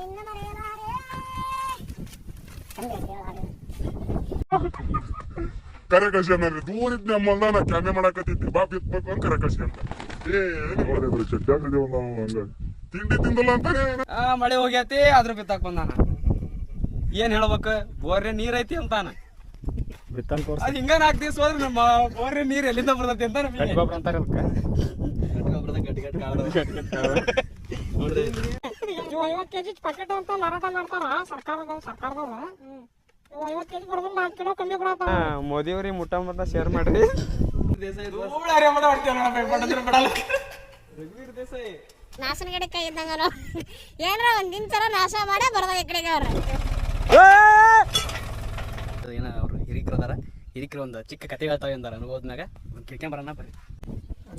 ನಾನಿನ್ನ ಮರೆಯಲಾರೆ ಚಂದ ಐತ್ರಿ ಹಾಡು ಕರೆ ಕಸಿ ಅಂದ್ರೆ ದೂರ ಇದ್ನ ನಮ್ಮಲ್ದ ನಾ ಕ್ಯಾಮೆ ಮಾಡಾಕತ್ತಿದ್ದೆ ಬಾ ಬಿತ್ಬೇಕು ಅಂತ. ಕರೆ ಕಸಿ ಅಂತ ಏನು ನೋಡಿದ್ರೆ ಚಟ್ಟಾಗಿದ್ದೇವೆ ನಾವು ಹಂಗ ತಿಂಡಿ ತಿಂದಲ್ಲ ಅಂತಾನೆ ಆ ಮಳೆ ಹೋಗ್ಯಾತಿ ಅದ್ರ ಬಿತ್ತಾಕ್ ಬಂದಾನ. ಏನ್ ಹೇಳ್ಬೇಕು? ಬೋರ್ರೆ ನೀರ್ ಐತಿ ಅಂತಾನ. ಬಿತ್ತನ್ ಕೋರ್ಸ್ ಅದ್ ಹಿಂಗ ನಾಕ್ ದಿವಸ ಹೋದ್ರೆ ನಮ್ಮ ಬೋರ್ರೆ ನೀರ್ ಎಲ್ಲಿಂದ ಬರ್ತೈತಿ ಅಂತ ನಮಗೆ. ಅಂತಾರ ಇವು ಐವತ್ತು ಕೆಜಿ ಪ್ಯಾಕೆಟ್ ಅಂತ ಮಾರಾಟ ಮಾಡ್ತಾರ? ಸರ್ಕಾರದ ಸರ್ಕಾರದವ್ರು? ಇವು ಐವತ್ತು ನಾಲ್ಕು ಕಿಲೋ ಕಮ್ಮಿ ಕೊಡತ್ತಾರ ಮೋದಿಯವ್ರಿಗೆ ಮುಟ್ಟ ಮುಟ್ಟ ಶೇರ್ ಮಾಡ್ರಿ. ನಾಶನ ಗಿಡ ಕೈ ಇದ್ದಂಗ ಏನ್ರ ಒಂದಿನ ತರ ನಾಶ ಮಾಡೇ ಬರ್ದ ಈ ಕಡೆಗೆ ಅವ್ರ. ಏನ ಅವ್ರು ಹಿರಿಕರು ಅದಾರ? ಹಿರಿಕರು ಒಂದು ಚಿಕ್ಕ ಕತೆ ಹೇಳ್ತಾವೆ ಅಂದಾರ ಒಂದ್ ಒಂದು ಬರಣ್ಣ ಬರ್ರಿ.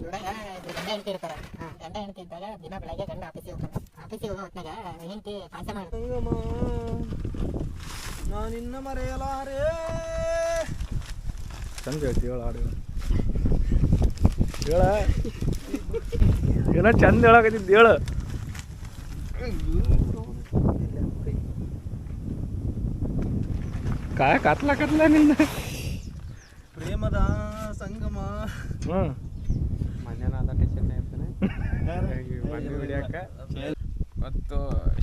ಗಂಡ ಹೆಂಡತಿ ಇರ್ತಾರ ಗಂಡ ಹೆಂಡತಿ ಇದ್ದಾಗ ದಿನ ಬೆಳಗ್ಗೆ ಗಂಡ ಆಫೀಸಿಗೆ ಹೋಗ್ತಾನೆ. ಆಫೀಸಿಗೆ ಹೋಗೋ ಹೊತ್ನಾಗ ಹೆಂಡತಿ ಪಾಯಸ ಮಾಡ್ತಾರೆ ನಾನಿನ್ನ ಮರೆಯಲಾರೆ. ಚಂದ ಹೇಳ್ತಿ ಹೇಳ ಹಾಡು ಹೇಳ. ಏನೋ ಚಂದ ಹೇಳಕತ್ತಿದ್ದು ಹೇಳು. ಕಾಯ ಕತ್ಲ ಕತ್ಲ ನಿನ್ನ ಪ್ರೇಮದ ಸಂಗಮ. ಹ್ಞೂ ಮೊನ್ನೆ ಅದ ಟೆನ್ಷನ್ ಇರ್ತಾನೆ. ಮಣ್ಣು ಹಿಡಿಯಕ್ಕ. ಮತ್ತು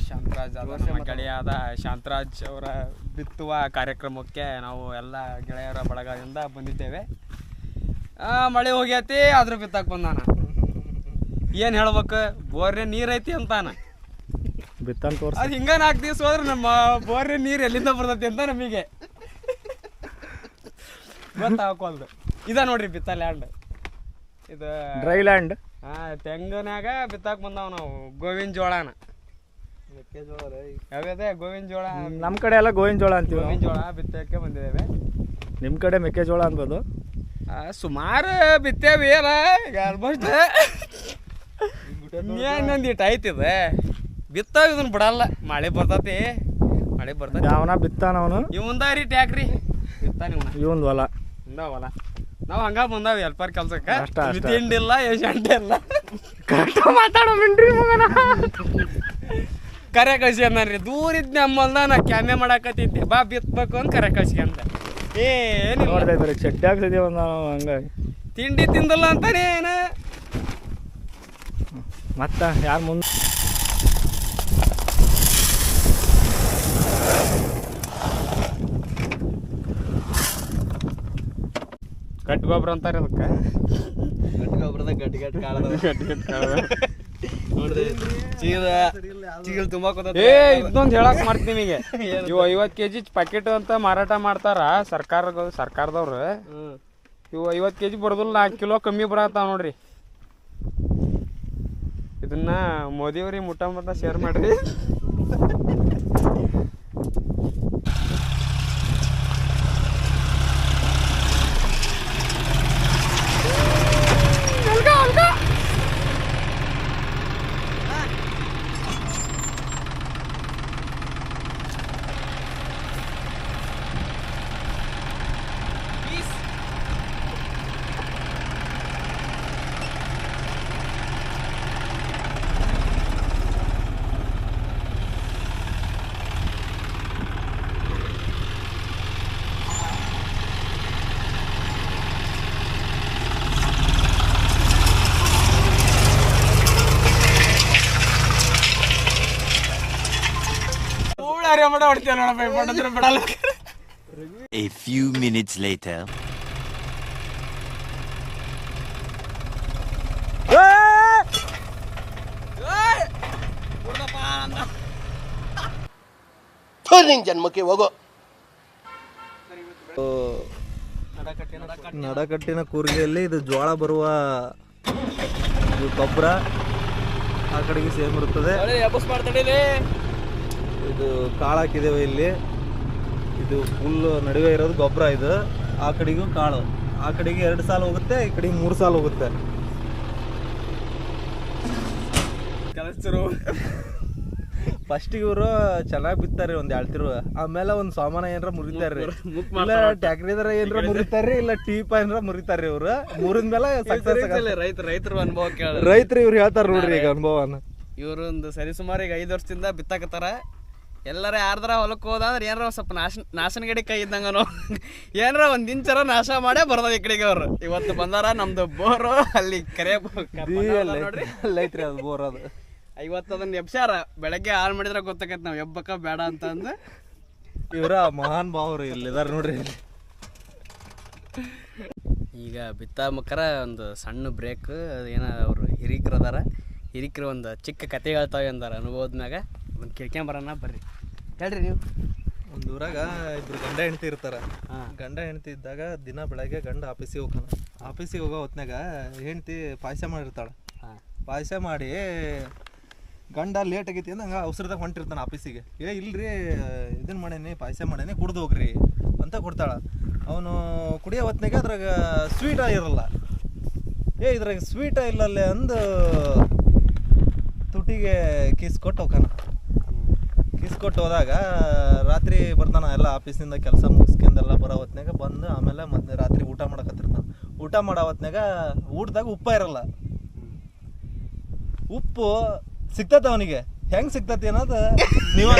ಶಾಂತರಾಜ್ ಅದ ನಮ್ಮ ಗೆಳೆಯಾದ ಶಾಂತರಾಜ್ ಅವರ ಬಿತ್ತುವ ಕಾರ್ಯಕ್ರಮಕ್ಕೆ ನಾವು ಎಲ್ಲ ಗೆಳೆಯರ ಬಳಗದಿಂದ ಬಂದಿದ್ದೇವೆ. ಆ, ಮಳೆ ಹೋಗ್ಯಾತಿ ಅದ್ರ ಬಿತ್ತಾಕ್ ಬಂದಾನ. ಏನು ಹೇಳ್ಬೇಕು? ಬೋರ್ನೆ ನೀರ್ ಐತಿ ಅಂತಾನ. ಬಿತ್ತನ್ ತೋರ್ಸ. ಅದ್ ಹಿಂಗ ನಾಲ್ಕು ದಿವಸ ಹೋದ್ರೆ ನಮ್ಮ ಬೋರ್ನೆ ನೀರು ಎಲ್ಲಿಂದ ಬರ್ತೈತಿ ಅಂತ ನಮಗೆ ಗೊತ್ತಾಗೋಲ್ದು ಇದ ನೋಡ್ರಿ ಬಿತ್ತ ಲ್ಯಾಂಡ್ ಇದು ಡ್ರೈಲ್ಯಾಂಡ್ ಹಾ ತೆಂಗನಾಗ ಬಿತ್ತಾಕ್ ಬಂದಾವ ನಾವು ಗೋವಿನ ಜೋಳನ. ಯಾವ್ಯಾವ್ದೇ ಗೋವಿನ ಜೋಳ? ನಮ್ಮ ಕಡೆ ಎಲ್ಲ ಗೋವಿನ ಜೋಳ ಅಂತೀವಿ ಗೋವಿನ ಜೋಳ ಬಿತ್ತಕ್ಕೆ ಬಂದಿದ್ದೇವೆ. ನಿಮ್ಮ ಕಡೆ ಮೆಕ್ಕೆಜೋಳ ಅನ್ಬೋದು? ಸುಮಾರು ಬಿತ್ತೇವಿ ಅಲ್ಲ ಆಲ್ಮೋಸ್ಟ್ ಇನ್ನೊಂದಿಟ್ಟು ಐತಿದೆ ಬಿತ್ತಾಗ ಇದನ್ನ ಬಿಡಲ್ಲ ಮಳೆ ಬರ್ತತಿ ಮಳೆ ಬರ್ತತಿ. ಅವನ ಬಿತ್ತಾನ ಅವನು? ಇವಂದ ರೀ ಟ್ಯಾಕ್ರಿ ಬಿತ್ತಾನ ಇವನ. ಇವಂದು ಹೊಲ. ಇಂದಾವಲ್ಲ ನಾವು ಹಂಗ ಬಂದಾವ ಎಲ್ಪರ್ ಕೆಲ್ಸಕ್ಕೆ. ಅಷ್ಟ, ಅಷ್ಟ, ತಿಂಡಿಲ್ಲ ಏಜೆಂಟ್ ಇಲ್ಲ. ಕರೆಕ್ಟ್ ಮಾತಾಡೋ ಮಿಂಡ್ರಿ ಮಗನ. ಕರೆ ಕಳ್ಸಿ ಅಂದ್ರಿ ದೂರ ಇದ್ ನಮ್ಮಲ್ದ ನಾ ಕ್ಯಾಮೆ ಮಾಡಾಕತ್ತಿದ್ದೆ. ಬಾ ಬಿತ್ಬೇಕು ಅಂತ ಕರೆ ಕಳ್ಸಿ ಏನು ಏನಿಲ್ಲ. ನೋಡ್ದೆ ಬರೀ ಚಡ್ಡಿ ಹಾಕ್ಸಿದೀವಿ ನಾವು ಹಂಗಾಗಿ ತಿಂಡಿ ತಿಂದಲ್ಲ ಅಂತಾನೆ ಏನ ಮತ್ತ ಯಾರು ಮುಂದೆ ಗಟ್ಟಿ ಗೊಬ್ಬರ ಅಂತಾರೆ ಅದಕ್ಕೆ. ಗಟ್ಟಿ ಗೊಬ್ಬರದ ಗಟ್ಟಿ ಗಟ್ಟಿ ಕಾಳದ. ಗಟ್ಟಿ ಗಟ್ಟಿ ಕಾಳದ. ನೋಡ್ರಿ ಚೀಲ ಚೀಲ ತುಂಬಾ ಏ ಇದೊಂದು ಹೇಳಕ್ ಮಾಡ್ತೀನಿ ನಿಮಗೆ. ಇವು ಐವತ್ತು ಕೆಜಿ ಪ್ಯಾಕೆಟ್ ಅಂತ ಮಾರಾಟ ಮಾಡ್ತಾರ ಸರ್ಕಾರ ಸರ್ಕಾರದವ್ರು. ಇವು ಐವತ್ತು ಕೆಜಿ ಬರೋದಿಲ್ಲ ನಾಲ್ಕು ಕಿಲೋ ಕಮ್ಮಿ ಬರತ್ತಾವ ನೋಡ್ರಿ. ಇದನ್ನ ಮೋದಿಯವ್ರಿಗೆ ಮುಟ್ಟ ಮುಟ್ಟ ಶೇರ್ ಮಾಡ್ರಿ. ಮಾಡ ಹೊಡ್ತೀವ ನೋಡಪ್ಪ ಪಟ್ಟದ್ರ ಬಿಡಲ್ಲ A few minutes later. ನಿನ್ ಜನ್ಮಕ್ಕೆ ಹೋಗೋ. ನಡಕಟ್ಟಿನ ಕೂರ್ಗೆಯಲ್ಲಿ ಇದು ಜೋಳ ಬರುವ ಇದು ಗೊಬ್ಬರ ಆ ಕಡೆಗೆ ಸೇಮ್ ಇರುತ್ತದೆ ಇದು ಕಾಳು ಹಾಕಿದ್ದೇವೆ ಇಲ್ಲಿ. ಇದು ಫುಲ್ ನಡುವೆ ಇರೋದು ಗೊಬ್ಬರ ಇದು. ಆ ಕಡೆಗೂ ಕಾಳು. ಆ ಕಡೆಗೆ ಎರಡು ಸಾಲ ಹೋಗುತ್ತೆ ಈ ಕಡೆಗೆ ಮೂರು ಸಾಲ ಹೋಗುತ್ತೆ. ಕೆಲಸರು ಫಸ್ಟಿಗೆ ಇವರು ಚೆನ್ನಾಗಿ ಬಿತ್ತಾರೆ ಒಂದ್ ಹೇಳ್ತಿರು ಆಮೇಲೆ ಒಂದ್ ಸಾಮಾನ ಏನಾರ ಮುರಿತಾರ್ರಿ. ಇಲ್ಲ ಟ್ಯಾಕ್ರಿದಾರ ಏನ್ರ ಮುರಿತಾರ್ರಿ ಇಲ್ಲ ಟೀಪ ಏನಾರ ಮುರಿತಾರ್ರಿ ಇವ್ರು. ಮುರಿದ ಮೇಲೆ ರೈತರ ಅನುಭವ ರೈತರು ಇವ್ರು ಹೇಳ್ತಾರ ನೋಡ್ರಿ ಈಗ ಅನುಭವನ. ಇವರು ಒಂದು ಸರಿಸುಮಾರು ಈಗ ಐದು ವರ್ಷದಿಂದ ಬಿತ್ತಾಕತ್ತಾರ. ಎಲ್ಲರ ಯಾರ್ದಾರ ಹೊಲಕ್ಕೆ ಹೋದ ಅಂದ್ರೆ ಏನಾರ ಸ್ವಲ್ಪ ನಾಶ ನಾಶನಗಡಿ ಕೈ ಇದ್ದಂಗನೋ. ಏನಾರ ಒಂದು ಇಂಚರ ನಾಶ ಮಾಡೇ ಬರ್ದವ ಈ ಕಡೆಗೆ ಅವರು. ಇವತ್ತು ಬಂದಾರ ನಮ್ದು ಬೋರು ಅಲ್ಲಿ ಕರೆ ನೋಡ್ರಿ. ಐತ್ರಿ ಅದು ಬೋರ್ ಅದು. ಇವತ್ತು ಅದನ್ನ ಎಬ್ಸಾರ ಬೆಳಗ್ಗೆ ಆನ್ ಮಾಡಿದ್ರೆ ಗೊತ್ತಾಗತ್ತೆ ನಾವು ಎಬ್ಬಕ ಬೇಡ ಅಂತ ಅಂದು ಇವರ ಮಹಾನ್ ಭಾವರು ಇಲ್ಲಿದಾರ ನೋಡ್ರಿ ಈಗ ಬಿತ್ತ ಮುಖರ ಒಂದು ಸಣ್ಣ ಬ್ರೇಕ್ ಏನೋ ಅವರು ಹಿರಿಕರು ಅದಾರ ಹಿರಿಕರು ಒಂದು ಚಿಕ್ಕ ಕತೆ ಹೇಳ್ತಾವೆ ಅಂದಾರ ಅನುಭವದ ಮ್ಯಾಗ. ಒಂದು ಬರೋಣ ಬರ್ರಿ. ಹೇಳ್ರಿ ನೀವು. ಒಂದು ಊರಾಗ ಇಬ್ರು ಗಂಡ ಹೆಂಡತಿ ಇರ್ತಾರ. ಗಂಡ ಹೆಂಡತಿ ಇದ್ದಾಗ ದಿನ ಬೆಳಗ್ಗೆ ಗಂಡ ಆಫೀಸಿಗೆ ಹೋಗೋಣ ಆಫೀಸಿಗೆ ಹೋಗೋ ಹೊತ್ನಾಗ ಹೆಂಡತಿ ಪಾಯಸ ಮಾಡಿರ್ತಾಳ. ಪಾಯಸ ಮಾಡಿ ಗಂಡ ಲೇಟ್ ಆಗೈತಿ ಅಂದ್ರೆ ಹಂಗೆ ಅವಸರದಾಗ ಹೊಂಟಿರ್ತಾನೆ ಆಫೀಸಿಗೆ. ಏ ಇಲ್ರಿ ಇದನ್ನ ಮಾಡೇನಿ ಪಾಯಸ ಮಾಡೇನಿ ಕುಡ್ದು ಹೋಗ್ರಿ ಅಂತ ಕೊಡ್ತಾಳ. ಅವನು ಕುಡಿಯೋ ಹೊತ್ನಾಗ ಅದ್ರಾಗ ಸ್ವೀಟ ಇರಲ್ಲ. ಏ ಇದ್ರಾಗ ಸ್ವೀಟ ಇಲ್ಲಲ್ಲೇ ಅಂದು ತುಟಿಗೆ ಕಿಸ್ ಕೊಟ್ಟು ಹೋಗಾನ ಕಿಸ್ ಕೊಟ್ಟು ಹೋದಾಗ, ರಾತ್ರಿ ಬರ್ತಾನ ಎಲ್ಲ ಆಫೀಸಿಂದ ಕೆಲಸ ಮುಗಿಸ್ಕೊಂಡೆಲ್ಲ ಬರೋ ಹೊತ್ನಾಗ ಬಂದು ಆಮೇಲೆ ಮತ್ತೆ ರಾತ್ರಿ ಊಟ ಮಾಡಕತ್ತಿರ್ತಾನ. ಊಟ ಮಾಡೋ ಹೊತ್ನಾಗ ಊಟದಾಗ ಉಪ್ಪ ಇರಲ್ಲ. ಉಪ್ಪು ಸಿಗ್ತೈತೆ ಅವನಿಗೆ. ಹೆಂಗ್ ಸಿಗ್ತೈತಿ ಅನ್ನೋದು ನೀವು.